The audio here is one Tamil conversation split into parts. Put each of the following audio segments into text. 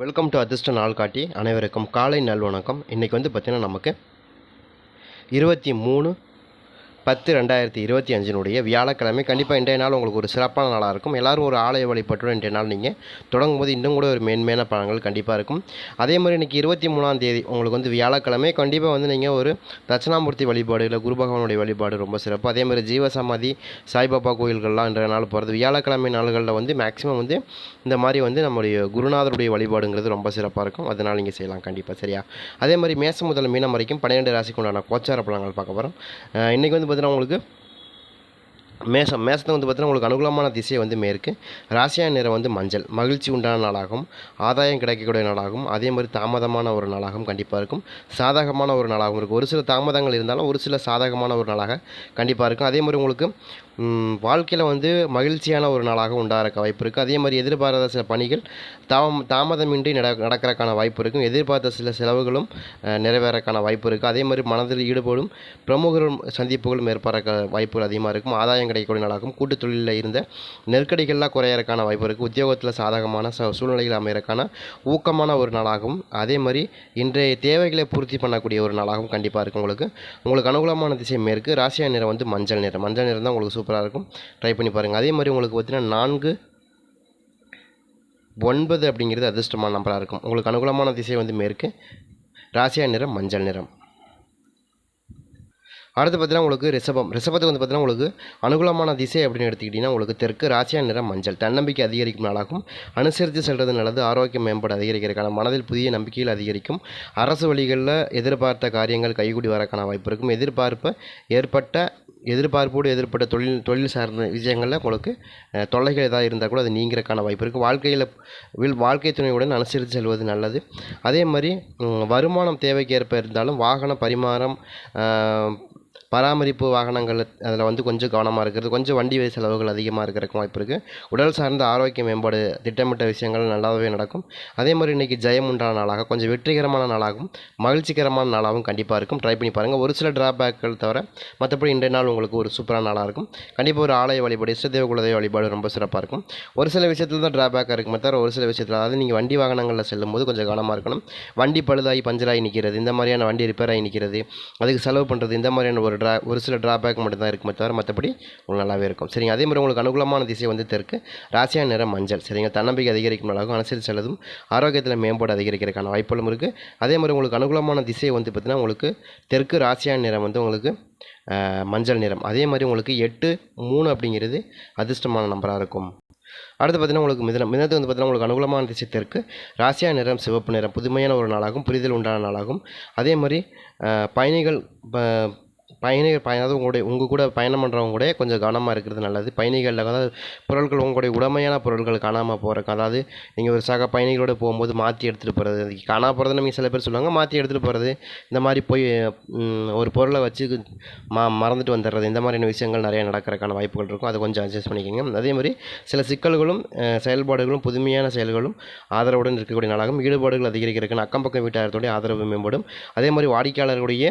வெல்கம் டு அதிர்ஷ்ட நாள் காட்டி அனைவருக்கும் காலை நல்வணக்கம். இன்றைக்கி வந்து பார்த்திங்கன்னா நமக்கு இருபத்தி மூணு பத்து ரெண்டாயிரத்தி இருபத்தி அஞ்சினுடைய வியாழக்கிழமை கண்டிப்பாக இன்றைய நாள் உங்களுக்கு ஒரு சிறப்பான நாளாக இருக்கும். எல்லோரும் ஒரு ஆலய வழிபட்டுடன் இன்றைய நாள் நீங்கள் தொடங்கும் போது இன்னும் கூட ஒரு மேன்மையான பலன்கள் கண்டிப்பாக இருக்கும். அதே மாதிரி இன்றைக்கி இருபத்தி மூணாம் தேதி உங்களுக்கு வந்து வியாழக்கிழமை கண்டிப்பாக வந்து நீங்கள் ஒரு தட்சிணாமூர்த்தி வழிபாடு இல்லை குரு பகவானுடைய வழிபாடு ரொம்ப சிறப்பு. அதே மாதிரி ஜீவசமாதி சாய்பாபா கோயில்கள்லாம் இன்றைய நாள் போகிறது வியாழக்கிழமை நாள்களில் வந்து மேக்ஸிமம் வந்து இந்த மாதிரி வந்து நம்முடைய குருநாதருடைய வழிபாடுங்கிறது ரொம்ப சிறப்பாக இருக்கும். அதனால் நீங்கள் செய்யலாம் கண்டிப்பாக சரியா? அதே மாதிரி மேசம் முதல் மீனம் வரைக்கும் பன்னிரெண்டு ராசிக்கு உண்டான கோச்சார பலன்கள் பார்க்க போகிறோம் இன்றைக்கி வந்து பார்த்தீங்கன்னா உங்களுக்கு மேசம் மேசத்தை வந்து பார்த்தீங்கன்னா உங்களுக்கு அனுகூலமான திசை வந்து மேற்கு. ராசியான நிறம் வந்து மஞ்சள். மகிழ்ச்சி உண்டான நாளாகும். ஆதாயம் கிடைக்கக்கூடிய நாளாகும். அதே மாதிரி தாமதமான ஒரு நாளாகவும் கண்டிப்பாக இருக்கும். சாதகமான ஒரு நாளாகவும் இருக்கும். ஒரு சில தாமதங்கள் இருந்தாலும் ஒரு சில சாதகமான ஒரு நாளாக கண்டிப்பாக இருக்கும். அதே மாதிரி உங்களுக்கு வாழ்க்கையில் வந்து மகிழ்ச்சியான ஒரு நாளாக உண்டாகிறக்க வாய்ப்பு இருக்குது அதே மாதிரி எதிர்பாராத சில பணிகள் தாம தாமதமின்றி நட நடக்கிறக்கான வாய்ப்பு இருக்கும். எதிர்பார்த்த சில செலவுகளும் நிறைவேறக்கான வாய்ப்பு இருக்குது அதே மாதிரி மனதில் ஈடுபடும் பிரமுகரும் சந்திப்புகளும் ஏற்பட வாய்ப்புகள் அதிகமாக இருக்கும். ஆதாயம் கிடைக்கக்கூடிய நாளாகும். கூட்டுத் தொழிலில் இருந்த நெருக்கடிகள்லாம் குறையறக்கான வாய்ப்பு இருக்குது உத்தியோகத்தில் சாதகமான ச சூழ்நிலைகள் அமையறக்கான ஊக்கமான ஒரு நாளாகவும் அதே மாதிரி இன்றைய தேவைகளை பூர்த்தி பண்ணக்கூடிய ஒரு நாளாகவும் கண்டிப்பாக இருக்கும் உங்களுக்கு. உங்களுக்கு அனுகூலமான திசை மேற்கு ராசியா நிறம் வந்து மஞ்சள் நிறம். மஞ்சள் நிறம் தான் உங்களுக்கு சூப்பராக இருக்கும். ட்ரை பண்ணி பாருங்கள் அதே மாதிரி உங்களுக்கு பார்த்திங்கன்னா நான்கு ஒன்பது அப்படிங்கிறது அதிர்ஷ்டமான நம்பராக இருக்கும். உங்களுக்கு அனுகூலமான திசை வந்து மேற்கு ராசியா நிறம் மஞ்சள் நிறம். அடுத்து பார்த்தீங்கன்னா உங்களுக்கு ரிஷபம். ரிஷபத்துக்கு வந்து பார்த்தீங்கன்னா உங்களுக்கு அனுகூலமான திசை அப்படின்னு எடுத்துக்கிட்டிங்கன்னா உங்களுக்கு தெற்கு ராசியா நிறம் மஞ்சள். தன்னம்பிக்கை அதிகரிக்கும் நாளாகும். அனுசரித்து செல்வது நல்லது. ஆரோக்கியம் மேம்பாடு அதிகரிக்கிறதுக்கான மனதில் புதிய நம்பிக்கைகள் அதிகரிக்கும். அரசு வழிகளில் எதிர்பார்த்த காரியங்கள் கைகூடி வரக்கான வாய்ப்பு இருக்கும். எதிர்பார்ப்பு ஏற்பட்ட எதிர்பார்ப்போடு எதிர்ப்பட்ட தொழில் தொழில் சார்ந்த விஷயங்களில் உங்களுக்கு தொல்லைகள் ஏதாவது இருந்தால் கூட அது நீங்கிறக்கான வாய்ப்பு இருக்குது வாழ்க்கையில் வில் வாழ்க்கை துணையுடன் அனுசரித்து செல்வது நல்லது. அதே மாதிரி வருமானம் தேவைக்கு ஏற்ப இருந்தாலும் வாகன பரிமாறம் பராமரிப்பு வாகனங்கள் அதில் வந்து கொஞ்சம் கவனமாக இருக்கிறது. கொஞ்சம் வண்டி வரி செலவுகள் அதிகமாக இருக்கிறக்கு வாய்ப்பு இருக்குது உடல் சார்ந்த ஆரோக்கிய மேம்பாடு திட்டமிட்ட விஷயங்கள் நல்லாவே நடக்கும். அதே மாதிரி இன்றைக்கி ஜெயம் உண்டான நாளாக கொஞ்சம் வெற்றிகரமான நாளாகவும் மகிழ்ச்சிகரமான நாளாகவும் கண்டிப்பாக இருக்கும். ட்ரை பண்ணி பாருங்கள் ஒரு சில டிராபேக்கள் தவிர மற்றபடி இன்றைய நாள் உங்களுக்கு ஒரு சூப்பரான நாளாக இருக்கும். கண்டிப்பாக ஒரு ஆலய வழிபாடு இஷ்டதேவ குலதெய்வ வழிபாடு ரொம்ப சிறப்பாக இருக்கும். ஒரு சில விஷயத்தில் தான் டிராபேக்காக இருக்குமே தவிர ஒரு சில விஷயத்தில் அதாவது நீங்கள் வண்டி வாகனங்களில் செல்லும்போது கொஞ்சம் கவனமாக இருக்கணும். வண்டி பழுதாகி பஞ்சராகி நிற்கிறது இந்த மாதிரியான வண்டி ரிப்பேர் ஆகி நிற்கிறது அதுக்கு செலவு பண்ணுறது இந்த மாதிரியான ஒரு ட்ரா ஒரு சில ட்ராபேக் மட்டும்தான் இருக்குமே தவிர மற்றபடி உங்களுக்கு நல்லாவே இருக்கும். சரிங்க அதே மாதிரி உங்களுக்கு அனுகூலமான திசை வந்து தெற்கு ராசியான நிறம் மஞ்சள். சரிங்க தன்னம்பிக்கை அதிகரிக்கும் நாளாகும் அனுசரித்து செல்லதும் ஆரோக்கியத்தில் மேம்பாடு அதிகரிக்கிறதுக்கான வாய்ப்புகளும் இருக்குது அதே மாதிரி உங்களுக்கு அனுகூலமான திசை வந்து பார்த்திங்கன்னா உங்களுக்கு தெற்கு ராசியான நிறம் வந்து உங்களுக்கு மஞ்சள் நிறம். அதே மாதிரி உங்களுக்கு எட்டு மூணு அப்படிங்கிறது அதிர்ஷ்டமான நம்பராக இருக்கும். அடுத்து பார்த்தீங்கன்னா உங்களுக்கு மிதனம் மிதனத்து வந்து பார்த்தீங்கன்னா உங்களுக்கு அனுகூலமான திசை தெற்கு ராசியா நிறம் சிவப்பு நிறம். புதுமையான ஒரு நாளாகும் புரிதல் உண்டான நாளாகும். அதே மாதிரி பயணிகள் ப- பயணிகள் பய அதாவது உங்களுடைய உங்கள் கூட பயணம் பண்ணுறவங்க கூட கொஞ்சம் கவனமாக இருக்கிறது நல்லது. பயணிகளில் அதாவது பொருட்கள் உங்களுடைய உடமையான பொருட்கள் காணாமல் போகிறக்கு அதாவது நீங்கள் ஒரு சக பயணிகளோடு போகும்போது மாற்றி எடுத்துகிட்டு போகிறது காணா போகிறது நீங்கள் சில பேர் சொல்லுவாங்க மாற்றி எடுத்துகிட்டு போகிறது இந்த மாதிரி போய் ஒரு பொருளை வச்சு மா மறந்துட்டு வந்துடுறது இந்த மாதிரியான விஷயங்கள் நிறைய நடக்கிறதுக்கான வாய்ப்புகள் இருக்கும். அதை கொஞ்சம் அட்ஜஸ்ட் பண்ணிக்கோங்க. அதே மாதிரி சில சிக்கல்களும் செயல்பாடுகளும் புதுமையான செயல்களும் ஆதரவுடன் இருக்கக்கூடிய நாளாகவும் ஈடுபாடுகள் அதிகரிக்கிறதுக்கு அக்கம் பக்கம் வீட்டாரத்துடைய ஆதரவு மேம்படும். அதே மாதிரி வாடிக்கையாளர்களுடைய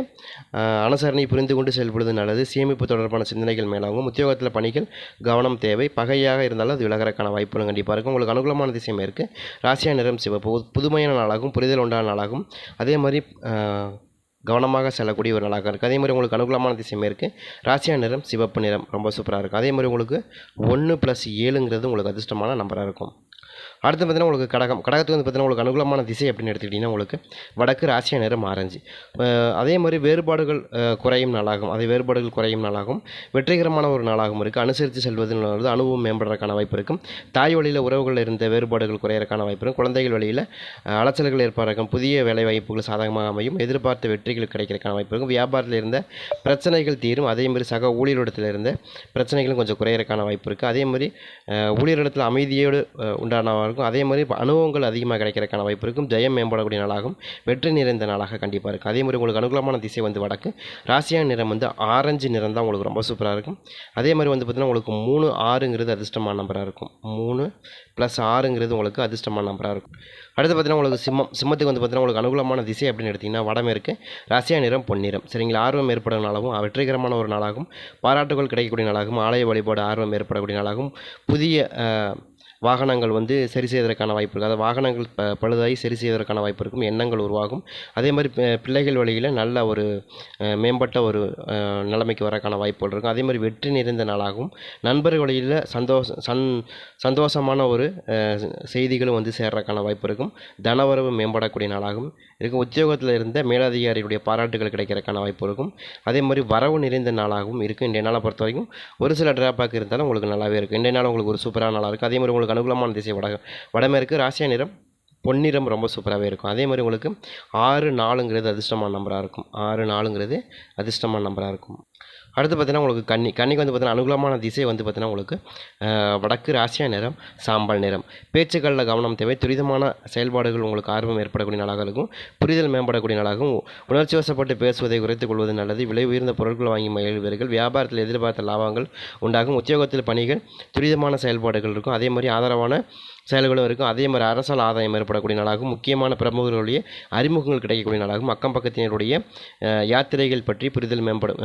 அனுசரணை புரிந்து கொண்டு செயல்படுவது நல்லது. சேமிப்பு தொடர்பான சிந்தனைகள் மேலாகவும் உத்தியோகத்தில் பணிகள் கவனம் தேவை. பகையாக இருந்தாலும் அது விலகறக்கான வாய்ப்புகளும் கண்டிப்பாக இருக்கும். உங்களுக்கு அனுகூலமான திசையும் இருக்குது ராசியா நிறம் சிவப்பு. புதுமையான நாளாகவும் புரிதல் உண்டான நாளாகவும் அதே மாதிரி கவனமாக செல்லக்கூடிய ஒரு நாளாக இருக்குது அதே மாதிரி உங்களுக்கு அனுகூலமான திசையம் இருக்குது ராசியா நிறம் சிவப்பு நிறம். ரொம்ப சூப்பராக இருக்கும். அதே மாதிரி உங்களுக்கு ஒன்று ப்ளஸ் ஏழுங்கிறது உங்களுக்கு அதிர்ஷ்டமான நம்பராக இருக்கும். அடுத்து பார்த்தீங்கன்னா உங்களுக்கு கடகம். கடகத்துக்கு வந்து பார்த்தீங்கன்னா உங்களுக்கு அனுகூலமான திசை அப்படின்னு எடுத்துக்கிட்டிங்கன்னா உங்களுக்கு வடக்கு ராசியா நிறம் ஆரஞ்சு. அதே மாதிரி வேறுபாடுகள் குறையும் நாளாகும். அதே வேறுபாடுகள் குறையும் நாளாகும். வெற்றிகரமான ஒரு நாளாகவும் இருக்குது அனுசரித்து செல்வது அனுபவம் மேம்படுறதுக்கான வாய்ப்பு இருக்கும் தாய் வழியில் உறவுகளில் இருந்த வேறுபாடுகள் குறையறக்கான வாய்ப்பு இருக்கும் குழந்தைகள் வழியில் அலைச்சல்கள் ஏற்படுறதுக்கும் புதிய வேலை வாய்ப்புகள் சாதகமாக அமையும். எதிர்பார்த்த வெற்றிகள் கிடைக்கிறதுக்கான வாய்ப்பு இருக்கும் வியாபாரத்தில் இருந்த பிரச்சனைகள் தீரும். அதே மாதிரி சக ஊழியரிடத்தில் இருந்த பிரச்சனைகளும் கொஞ்சம் குறையிறக்கான வாய்ப்பு இருக்குது அதே மாதிரி ஊழியரிடத்தில் அமைதியோடு உண்டானவர்கள் இருக்கும். அதே மாதிரி அனுபவங்கள் அதிகமாக கிடைக்கிறதுக்கான வாய்ப்பு இருக்கும். ஜெயம் மேம்படக்கூடிய நாளாகும். வெற்றி நிறைந்த நாளாக கண்டிப்பாக இருக்கும். அதே மாதிரி உங்களுக்கு அனுகூலமான திசை வந்து வடக்கு. ராசியான நிறம் வந்து ஆரஞ்சு நிறம் தான் உங்களுக்கு ரொம்ப சூப்பராக இருக்கும். அதே மாதிரி வந்து பார்த்திங்கன்னா உங்களுக்கு மூணு ஆறுங்கிறது அதிர்ஷ்டமான நம்பராக இருக்கும். மூணு ப்ளஸ் ஆறுங்கிறது உங்களுக்கு அதிர்ஷ்டமான நம்பராக இருக்கும். அடுத்து பார்த்தீங்கன்னா உங்களுக்கு சிம்மம் சிம்மத்துக்கு வந்து பார்த்தீங்கன்னா உங்களுக்கு அனுகூலமான திசை அப்படின்னு எடுத்திங்கன்னா வடமேற்கு ராசியா நிறம் பொன்னிறம் சரிங்களா? ஆர்வம் ஏற்படும் நாளாகவும் வெற்றிகரமான ஒரு நாளாகவும் பாராட்டுகள் கிடைக்கக்கூடிய நாளாகவும் ஆலய வழிபாடு ஆர்வம் ஏற்படக்கூடிய நாளாகவும் புதிய வாகனங்கள் வந்து சரி செய்வதற்கான வாய்ப்பு இருக்குது அதாவது வாகனங்கள் ப பழுதாகி சரி செய்வதற்கான வாய்ப்பு இருக்கும். எண்ணங்கள் உருவாகும். அதே மாதிரி பிள்ளைகள் வழியில் நல்ல ஒரு மேம்பட்ட ஒரு நிலைமைக்கு வரக்கான வாய்ப்புகள் இருக்கும். அதே மாதிரி வெற்றி நிறைந்த நாளாகவும் நண்பர்கள் வழியில் சந்தோஷ சந் சந்தோஷமான ஒரு செய்திகளும் வந்து சேர்றதுக்கான வாய்ப்பு இருக்கும். தனவரவு மேம்படக்கூடிய நாளாகவும் இருக்கும். உத்தியோகத்தில் இருந்த மேலதிகாரிகளுடைய பாராட்டுகள் கிடைக்கிறதுக்கான வாய்ப்பு இருக்கும். அதே மாதிரி வரவு நிறைந்த நாளாகவும் இருக்கும். இன்றைய நாளை பொறுத்த வரைக்கும் ஒரு சில ட்ராபேக் இருந்தாலும் உங்களுக்கு நல்லாவே இருக்கும். இன்றைய நாள் உங்களுக்கு ஒரு சூப்பரான நாளாக இருக்கும். அதே மாதிரி உங்களுக்கு அனுகூலமான திசை வட வடமேற்கு ராசியா நிறம் பொன்னிறம் ரொம்ப சூப்பராகவே இருக்கும். அதே மாதிரி உங்களுக்கு ஆறு நாலுங்கிறது அதிர்ஷ்டமான நம்பராக இருக்கும். ஆறு நாலுங்கிறது அதிர்ஷ்டமான நம்பராக இருக்கும். அடுத்து பார்த்தீங்கன்னா உங்களுக்கு கன்னி கன்னிக்கு வந்து பார்த்தீங்கன்னா அனுகூலமான திசை வந்து பார்த்தீங்கன்னா உங்களுக்கு வடக்கு ராசியா நிறம் சாம்பல் நிறம். பேச்சுக்களில் கவனம் தேவை. துரிதமான செயல்பாடுகள் உங்களுக்கு ஆர்வம் ஏற்படக்கூடிய நாளாக இருக்கும். புரிதல் மேம்படக்கூடிய நாளாகவும் உணர்ச்சி வசப்பட்டு பேசுவதை குறைத்துக் கொள்வது நல்லது. விலை உயர்ந்த பொருட்கள் வாங்கி மகிழ்வீர்கள். வியாபாரத்தில் எதிர்பார்த்த லாபங்கள் உண்டாகும். உத்தியோகத்தில் பணிகள் துரிதமான செயல்பாடுகள் இருக்கும். அதே மாதிரி ஆதரவான செயல்களும் இருக்கும். அதே மாதிரி அரசால் ஆதாயம் ஏற்படக்கூடிய நாளாகவும் முக்கியமான பிரமுகர்களுடைய அறிமுகங்கள் கிடைக்கக்கூடிய நாளாகவும் அக்கம் பக்கத்தினருடைய யாத்திரைகள் பற்றி புரிதல் மேம்படும்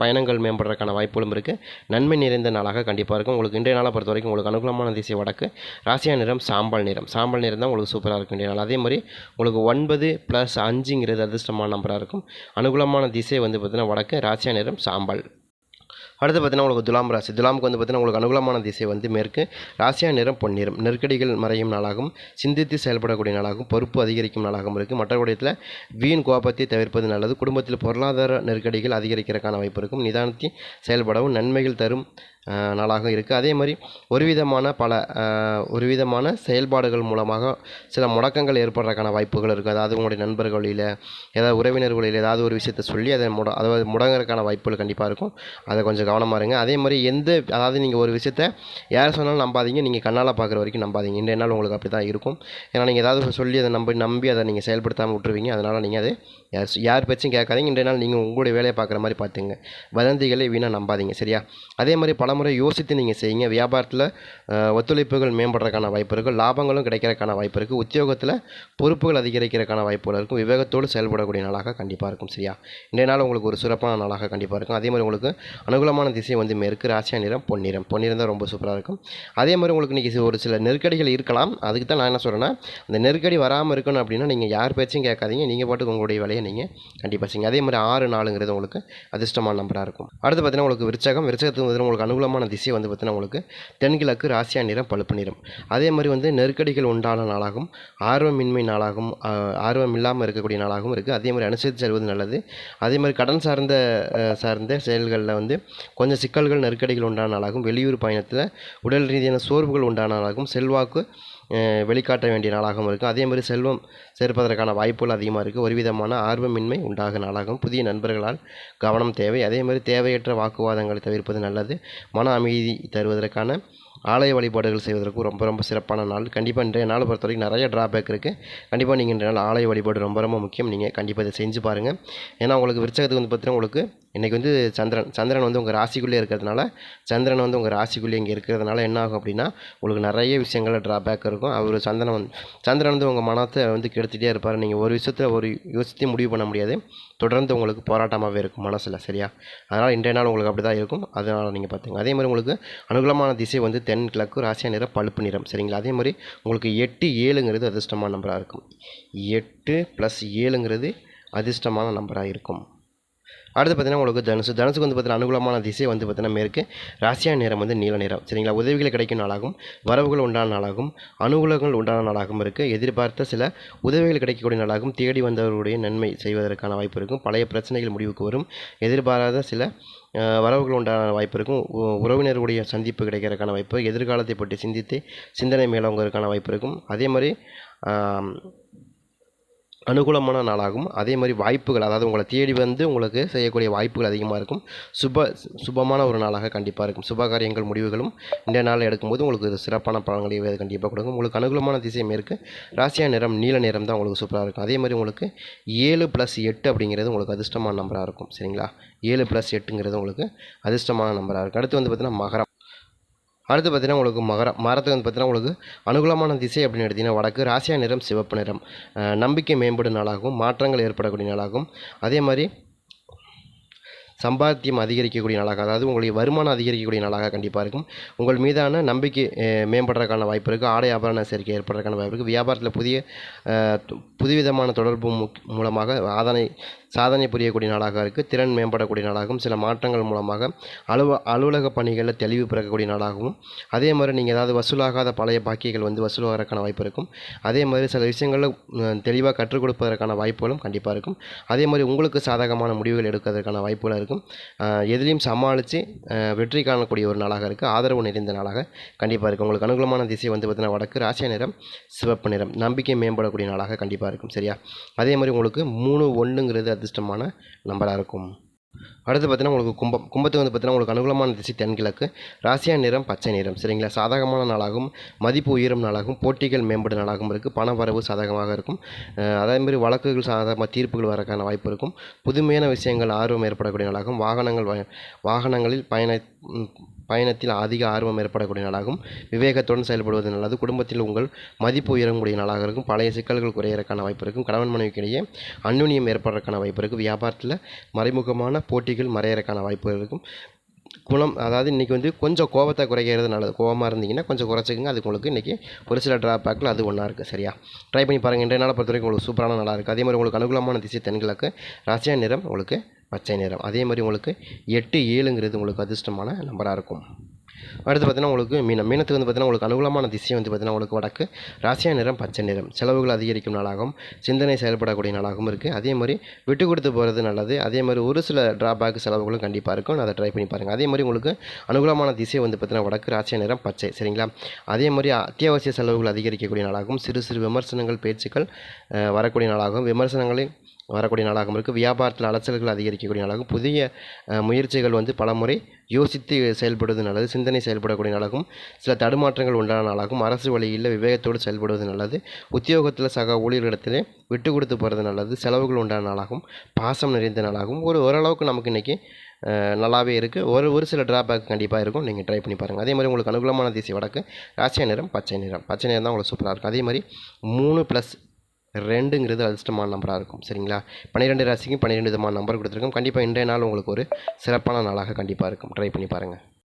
பயணங்கள் உறவுகள் மேம்படுறதுக்கான வாய்ப்புகளும் இருக்குது நன்மை நிறைந்த நாளாக கண்டிப்பாக இருக்கும். உங்களுக்கு இன்றைய நாளை பொறுத்த வரைக்கும் உங்களுக்கு அனுகூலமான திசை வடக்கு ராசியா நிறம் சாம்பல் நிறம். சாம்பல் நிறம் தான் உங்களுக்கு சூப்பராக இருக்கும் இன்றைய நாள். அதே மாதிரி உங்களுக்கு ஒன்பது ப்ளஸ் அஞ்சுங்கிறது அதிர்ஷ்டமான நம்பராக இருக்கும். அனுகூலமான திசை வந்து பார்த்தீங்கன்னா வடக்கு ராசியா நிறம் சாம்பல். அடுத்து பார்த்தீங்கன்னா உங்களுக்கு துலாம் ராசி. துலாமுக்கு வந்து பார்த்தீங்கன்னா உங்களுக்கு அனுகூலமான திசை வந்து மேற்கு. ராசியா நிறம் பொன்னிறம். நெருக்கடிகள் மறையும் நாளாகும். சிந்தித்து செயல்படக்கூடிய நாளாகும். பொறுப்பு அதிகரிக்கும் நாளாகவும் இருக்குது மற்ற விடயத்தில் வீண் கோபத்தை தவிர்ப்பது நல்லது. குடும்பத்தில் பொருளாதார நெருக்கடிகள் அதிகரிக்கிறதுக்கான வாய்ப்பு இருக்கும். நிதானத்தை செயல்படவும் நன்மைகள் தரும் நாளாக இருக்குது அதே மாதிரி ஒரு விதமான பல ஒரு விதமான செயல்பாடுகள் மூலமாக சில முடக்கங்கள் ஏற்படுறதுக்கான வாய்ப்புகள் இருக்குது அதாவது உங்களுடைய நண்பர்கள் வழியில் ஏதாவது உறவினர் வழியில் ஏதாவது ஒரு விஷயத்தை சொல்லி அதை முட அதாவது முடங்குறதுக்கான வாய்ப்புகள் கண்டிப்பாக இருக்கும். அதை கொஞ்சம் கவனமாக இருங்க. அதே மாதிரி எந்த அதாவது நீங்கள் ஒரு விஷயத்த யார் சொன்னாலும் நம்பாதீங்க. நீங்கள் கண்ணால் பார்க்குற வரைக்கும் நம்பாதீங்க. இன்றைய நாள் உங்களுக்கு அப்படி தான் இருக்கும். ஏன்னா நீங்கள் ஏதாவது சொல்லி அதை நம்பி நம்பி அதை நீங்கள் செயல்படுத்தாமல் விட்டுருவீங்க. அதனால் நீங்கள் அதை யார் யார் பேச்சும் கேட்காதீங்க. இன்றைய நாள் நீங்கள் உங்களுடைய வேலையை பார்க்குற மாதிரி பார்த்துங்க. வதந்திகளை வீணாக நம்பாதீங்க. சரியா? அதே மாதிரி பலமுறை யோசித்து நீங்கள் செய்யுங்க. வியாபாரத்தில் ஒத்துழைப்புகள் மேம்படுறதுக்கான வாய்ப்பு இருக்குது லாபங்களும் கிடைக்கிறதுக்கான வாய்ப்பு இருக்குது உத்தியோகத்தில் பொறுப்புகள் அதிகரிக்கிறதுக்கான வாய்ப்புகள் இருக்கும். விவேகத்தோடு செயல்படக்கூடிய நாளாக கண்டிப்பாக இருக்கும். சரியா? இன்றைய நாள் உங்களுக்கு ஒரு சிறப்பான நாளாக கண்டிப்பாக இருக்கும். அதே மாதிரி உங்களுக்கு அனுகூலமாக அனுகூலமான திசை வந்து மேற்கு ராசியா நிறம் பொன்னிறம் பொன்னிறம் தான் ரொம்ப சூப்பராக இருக்கும். அதே மாதிரி உங்களுக்கு இன்றைக்கி ஒரு சில நெருக்கடிகள் இருக்கலாம். அதுக்கு தான் நான் என்ன சொல்கிறேன்னா அந்த நெருக்கடி வராமல் இருக்கணும் அப்படின்னா நீங்கள் யார் பேச்சும் கேட்காதீங்க. நீங்கள் பாட்டுக்கு உங்களுடைய வேலையை நீங்கள் கண்டிப்பாக செய்யுங்க. அதே மாதிரி ஆறு நாளுங்கிறது உங்களுக்கு அதிர்ஷ்டமான நம்பராக இருக்கும். அடுத்து பார்த்தீங்கன்னா உங்களுக்கு விருச்சகம். விருச்சகத்துக்கு வந்து உங்களுக்கு அனுகூலமான திசை வந்து பார்த்தீங்கன்னா உங்களுக்கு தென்கிழக்கு ராசியா நிறம் பழுப்பு நிறம். அதே மாதிரி வந்து நெருக்கடிகள் உண்டான நாளாகும். ஆர்வமின்மை நாளாகும். ஆர்வம் இல்லாமல் இருக்கக்கூடிய நாளாகவும் இருக்குது அதே மாதிரி அனுசரித்து செல்வது நல்லது. அதே மாதிரி கடன் சார்ந்த சார்ந்த செயல்களில் வந்து கொஞ்சம் சிக்கல்கள் நெருக்கடிகள் உண்டான நாளாகும் வெளியூர் பயணத்தில் உடல் ரீதியான சோர்வுகள் உண்டான நாளாகும் செல்வாக்கு வெளிக்காட்ட வேண்டிய நாளாகவும் இருக்கும். அதே மாதிரி செல்வம் சேர்ப்பதற்கான வாய்ப்புகள் அதிகமாக இருக்குது ஒரு விதமான ஆர்வமின்மை உண்டாக நாளாகும் புதிய நண்பர்களால் கவனம் தேவை. அதே மாதிரி தேவையற்ற வாக்குவாதங்களை தவிர்ப்பது நல்லது. மன அமைதி தருவதற்கான ஆலய வழிபாடுகள் செய்வதற்கு ரொம்ப ரொம்ப சிறப்பான நாள். கண்டிப்பாக இன்றைய நாளை பொறுத்த வரைக்கும் நிறைய ட்ராபேக் இருக்குது கண்டிப்பாக நீங்கள் இன்றைய நாள் ஆலய வழிபாடு ரொம்ப ரொம்ப முக்கியம். நீங்கள் கண்டிப்பாக இதை செஞ்சு பாருங்கள் ஏன்னா உங்களுக்கு விருச்சகத்துக்கு வந்து பார்த்தீங்கன்னா உங்களுக்கு இன்றைக்கி வந்து சந்திரன் சந்திரன் வந்து உங்கள் ராசிக்குள்ளே இருக்கிறதுனால சந்திரன் வந்து உங்கள் ராசிக்குள்ளே இங்கே இருக்கிறதுனால என்ன ஆகும் அப்படின்னா உங்களுக்கு நிறைய விஷயங்கள் ட்ராபேக் இருக்கும். அவர் சந்திரன் வந்து சந்திரன் வந்து உங்கள் மனத்தை வந்து கெடுத்துகிட்டே இருப்பார். நீங்கள் ஒரு விஷயத்தில் ஒரு யோசித்து முடிவு பண்ண முடியாது. தொடர்ந்து உங்களுக்கு போராட்டமாகவே இருக்கும் மனசில் சரியா? அதனால் இன்றைய நாள் உங்களுக்கு அப்படி தான் இருக்கும். அதனால் நீங்கள் பார்த்துங்க அதே மாதிரி உங்களுக்கு அனுகூலமான திசை வந்து தென் கிழக்கு ராசியா நிறம் பழுப்பு நிறம் சரிங்களா? அதே மாதிரி உங்களுக்கு எட்டு ஏழுங்கிறது அதிர்ஷ்டமான நம்பராக இருக்கும். எட்டு ப்ளஸ் ஏழுங்கிறது அதிர்ஷ்டமான நம்பராக இருக்கும். அடுத்து பார்த்தீங்கன்னா உங்களுக்கு தனுசு. தனுசுக்கு வந்து பார்த்தீங்கன்னா அனுகூலமான திசை வந்து பார்த்தீங்கன்னா மேற்கு. ராசியான நேரம் வந்து நீல நிறம். சரிங்களா? உதவிகள் கிடைக்கும் நாளாகும். வரவுகள் உண்டான நாளாகும். அனுகூலங்கள் உண்டான நாளாகவும் இருக்குது எதிர்பார்த்த சில உதவிகள் கிடைக்கக்கூடிய நாளாகும். தேடி வந்தவர்களுடைய நன்மை செய்வதற்கான வாய்ப்பு இருக்கும். பழைய பிரச்சனைகள் முடிவுக்கு வரும். எதிர்பாராத சில வரவுகள் உண்டான வாய்ப்பு இருக்கும். உ- உறவினர்களுடைய சந்திப்பு கிடைக்கிறதுக்கான வாய்ப்பு எதிர்காலத்தை பற்றி சிந்தித்து சிந்தனை மேலவங்கிறதுக்கான வாய்ப்பு இருக்கும். அதே மாதிரி அனுகூலமான நாளாகும். அதே மாதிரி வாய்ப்புகள் அதாவது உங்களை தேடி வந்து உங்களுக்கு செய்யக்கூடிய வாய்ப்புகள் அதிகமாக இருக்கும். சுப சுபமான ஒரு நாளாக கண்டிப்பாக இருக்கும். சுப காரியங்கள் முடிவுகளும் இந்த நாள் எடுக்கும்போது உங்களுக்கு இது சிறப்பான பலன்களை கண்டிப்பாக கொடுக்கும். உங்களுக்கு அனுகூலமான திசையும் இருக்குது ராசியா நிறம் நீல நிறம் தான் உங்களுக்கு சூப்பராக இருக்கும். அதே மாதிரி உங்களுக்கு ஏழு ப்ளஸ் எட்டு அப்படிங்கிறது உங்களுக்கு அதிர்ஷ்டமான நம்பராக இருக்கும். சரிங்களா? ஏழு ப்ளஸ் எட்டுங்கிறது உங்களுக்கு அதிர்ஷ்டமான நம்பராக இருக்கும். அடுத்து வந்து பார்த்தீங்கன்னா மகரம். அடுத்து பார்த்தீங்கன்னா உங்களுக்கு மகரம் மரத்துக்கு வந்து பார்த்தீங்கன்னா உங்களுக்கு அனுகூலமான திசை அப்படின்னு எடுத்தீங்கன்னா வடக்கு ராசியா நிறம் சிவப்பு நிறம். நம்பிக்கை மேம்படும் நாளாகும் மாற்றங்கள் ஏற்படக்கூடிய நாளாகும் அதே மாதிரி சம்பாத்தியம் அதிகரிக்கக்கூடிய நாளாக அதாவது உங்களுடைய வருமானம் அதிகரிக்கக்கூடிய நாளாக கண்டிப்பாக இருக்கும். உங்கள் மீதான நம்பிக்கை மேம்படுறதுக்கான வாய்ப்பு இருக்குது ஆடை ஆபரண சேர்க்கை ஏற்படுறதுக்கான வாய்ப்பு இருக்குது வியாபாரத்தில் புதிய புதுவிதமான தொடர்பு மூலமாக ஆதனை சாதனை புரியக்கூடிய நாளாக இருக்குது திறன் மேம்படக்கூடிய நாளாகவும் சில மாற்றங்கள் மூலமாக அலுவ அலுவலக பணிகளில் தெளிவு பிறக்கக்கூடிய நாளாகவும் அதே மாதிரி நீங்கள் ஏதாவது வசூலாகாத பழைய பாக்கிகள் வந்து வசூலாகிறதுக்கான வாய்ப்பு இருக்கும். அதே மாதிரி சில விஷயங்களில் தெளிவாக கற்றுக் கொடுப்பதற்கான வாய்ப்புகளும் கண்டிப்பாக இருக்கும். அதே மாதிரி உங்களுக்கு சாதகமான முடிவுகள் எடுக்கிறதுக்கான வாய்ப்புகள் இருக்கும். எதிலையும் சமாளித்து வெற்றி காணக்கூடிய ஒரு நாளாக இருக்குது ஆதரவு நிறைந்த நாளாக கண்டிப்பாக இருக்கும் உங்களுக்கு அனுகூலமான திசை வந்து பார்த்தீங்கன்னா வடக்கு ராசிய நிறம் சிவப்பு நிறம். நம்பிக்கை மேம்படக்கூடிய நாளாக கண்டிப்பாக இருக்கும். சரியா? அதே மாதிரி உங்களுக்கு மூணு ஒன்றுங்கிறது அதிர்ஷ்டமான நம்பராக இருக்கும். அடுத்து பார்த்தீங்கன்னா உங்களுக்கு கும்பம் கும்பத்துக்கு வந்து பார்த்தீங்கன்னா உங்களுக்கு அனுகூலமான திசை தென்கிழக்கு. ராசியா நிறம் பச்சை நிறம் சரிங்களா? சாதகமான நாளாகவும் மதிப்பு உயரும் நாளாகவும் போட்டிகள் மேம்படும் நாளாகவும் இருக்குது பண வரவு சாதகமாக இருக்கும். அதேமாதிரி அதே மாதிரி வழக்குகள் சாதகமாக தீர்ப்புகள் வரக்கான வாய்ப்பு இருக்கும். புதுமையான விஷயங்கள் ஆர்வம் ஏற்படக்கூடிய நாளாகவும் வாகனங்கள் வாகனங்களில் பயண பயணத்தில் அதிக ஆர்வம் ஏற்படக்கூடிய நாளாகவும் விவேகத்துடன் செயல்படுவது நல்லது. குடும்பத்தில் உங்கள் மதிப்பு உயரக்கூடிய நாளாக இருக்கும். பழைய சிக்கல்கள் குறையிறக்கான வாய்ப்பு இருக்கும். கணவன் மனைவிக்கிடையே அந்யுன்யம் ஏற்படுறதுக்கான வாய்ப்பு இருக்குது வியாபாரத்தில் மறைமுகமான போட்டிகள் மறையறதுக்கான வாய்ப்பு இருக்கும். குணம் அதாவது இன்றைக்கி வந்து கொஞ்சம் கோபத்தை குறைக்கிறது நல்லது. கோபமாக இருந்தீங்கன்னா கொஞ்சம் குறைச்சிக்கங்க. அது உங்களுக்கு இன்றைக்கி ஒரு சில ட்ராபேக்கில் அது ஒன்றா இருக்குது சரியா? ட்ரை பண்ணி பாருங்கள் இன்றைய நாளை பொறுத்த வரைக்கும் உங்களுக்கு சூப்பரான நல்லா இருக்குது அதே மாதிரி உங்களுக்கு அனுகூலமான திசை தென்கிழக்கு ராசியா நிறம் உங்களுக்கு பச்சை நிறம். அதே மாதிரி உங்களுக்கு எட்டு ஏழுங்கிறது உங்களுக்கு அதிர்ஷ்டமான நம்பராக இருக்கும். அடுத்து பார்த்தீங்கன்னா உங்களுக்கு மீனம். மீனத்துக்கு வந்து பார்த்தீங்கன்னா உங்களுக்கு அனுகூலமான திசை வந்து பார்த்தீங்கன்னா உங்களுக்கு வடக்கு. ராசியா நிறம் பச்சை நிறம். செலவுகள் அதிகரிக்கும் நாளாகவும் சிந்தனை செயல்படக்கூடிய நாளாகவும் இருக்குது அதே மாதிரி விட்டு கொடுத்து போகிறது நல்லது. அதே மாதிரி ஒரு சில ட்ராபேக் செலவுகளும் கண்டிப்பாக இருக்கும். அதை ட்ரை பண்ணி பாருங்கள் அதே மாதிரி உங்களுக்கு அனுகூலமான திசை வந்து பார்த்தீங்கன்னா வடக்கு ராசியா நிறம் பச்சை. சரிங்களா? அதே மாதிரி அத்தியாவசிய செலவுகள் அதிகரிக்கக்கூடிய நாளாகவும் சிறு சிறு விமர்சனங்கள் பேச்சுக்கள் வரக்கூடிய நாளாகவும் விமர்சனங்களை வரக்கூடிய நாளாகவும் இருக்குது வியாபாரத்தில் அலைச்சல்கள் அதிகரிக்கக்கூடிய நாளாகவும் புதிய முயற்சிகள் வந்து பலமுறை யோசித்து செயல்படுவது நல்லது சிந்தனை செயல்படக்கூடிய நாளாகவும் சில தடுமாற்றங்கள் உண்டான நாளாகவும் அரசு வழியில் விவேகத்தோடு செயல்படுவது நல்லது உத்தியோகத்தில் சக ஊழியர்களிடத்திலே விட்டு கொடுத்து போகிறது நல்லது செலவுகள் உண்டான நாளாகவும் பாசம் நிறைந்த நாளாகவும் ஒரு ஓரளவுக்கு நமக்கு இன்றைக்கி நல்லாவே இருக்குது ஒரு ஒரு சில ட்ராபேக் கண்டிப்பாக இருக்கும். நீங்கள் ட்ரை பண்ணி பாருங்கள் அதே மாதிரி உங்களுக்கு அனுகூலமான திசை வடக்கு ராசிய நிறம் பச்சை நிறம். பச்சை நிறம் தான் உங்களுக்கு சூப்பராக இருக்கும். அதே மாதிரி மூணு ப்ளஸ் ரெண்டுங்கிறது அதிர்ஷ்டமான நம்பராக இருக்கும். சரிங்களா? பன்னிரெண்டு ராசிக்கும் பன்னிரெண்டு விதமான நம்பர் கொடுத்துருக்கோம். கண்டிப்பாக இன்றைய நாள் உங்களுக்கு ஒரு சிறப்பான நாளாக கண்டிப்பாக இருக்கும். ட்ரை பண்ணி பாருங்கள்